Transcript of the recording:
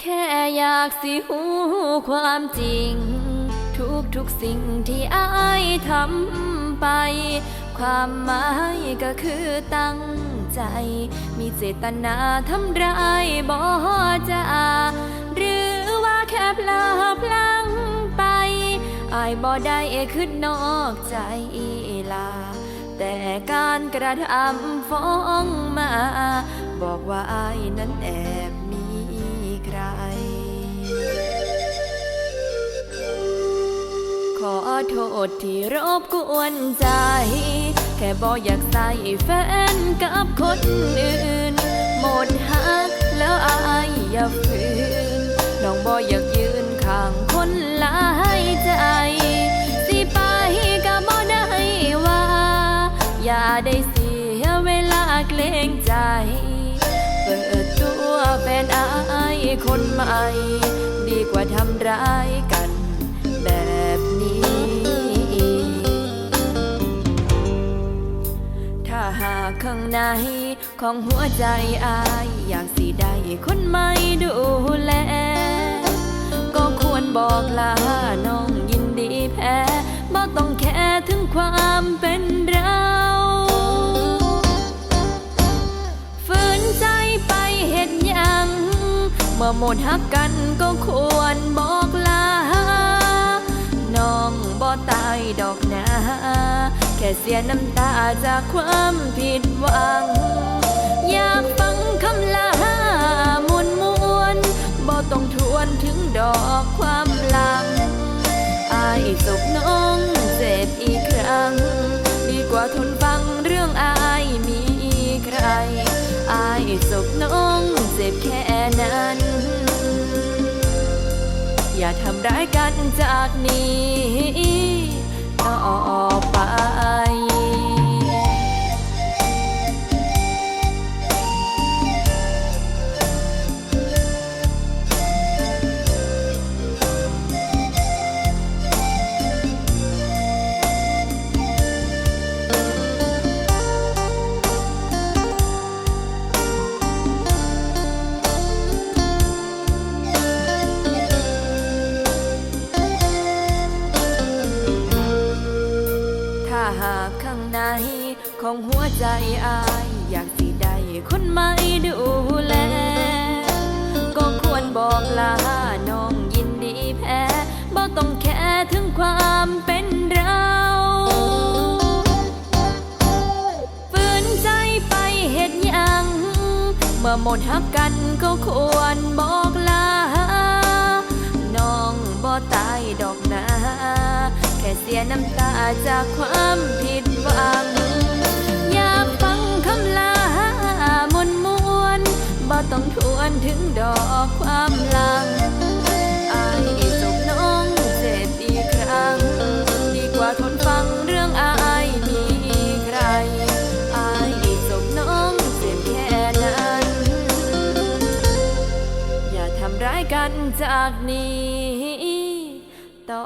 แค่อยากสิหูความจริง ทุกทุกสิ่งที่อายทำไป ความหมายก็คือตั้งใจ มีเจตนาทำร้ายบ่จะหรือว่าแค่เพลอพลังไปอายบ่ได้ขึ้นนอกใจลา แต่การกระทำฟ้องมา บอกว่าอายนั้นแอบ โทษที่รบกวนใจ แค่บออยากใส่แฟนกับคนอื่น หมดหักแล้วอายอย่าฝืนน้องบออยากยืนข้างคนหลายใจ สิไปก็บ่ได้ว่า อย่าได้เสียเวลาเกรงใจ เปิดตัวแฟนอายคนใหม่ ดีกว่าทำร้ายกัน ในของหัวใจอายอยากสิได้คนใหม่ดูแล ก็ควรบอกลาน้องยินดีแพ้บ่ต้องแค่ถึงความเป็นเราฝืนใจไปเห็ดหยัง เมื่อหมดหักกันก็ควรบอกลา น้องบ่ตายดอกนา แค่เสียน้ำตาจากความผิดหวัง อยากฟังคำลามวนมวนบ่ต้องทวนถึงดอกความหลัง อายศพน้องเจ็บอีกครั้ง ดีกว่าทนฟังเรื่องอายมีใคร อายศพน้องเจ็บแค่นั้น อย่าทำร้ายกันจากนี้ ต่อไป ของหัวใจอาย อยากสิได้คนใหม่ดูแล ก็ควรบอกลาน้องยินดีแพ้บ่ต้องแค่ถึงความเป็นเราฝืนใจไปเห็ดหยัง เมื่อหมดหักกันก็ควรบอกลา น้องบ่ตายดอกนาแค่เสียน้ำตาจากความผิด กันจากนี้ต่อ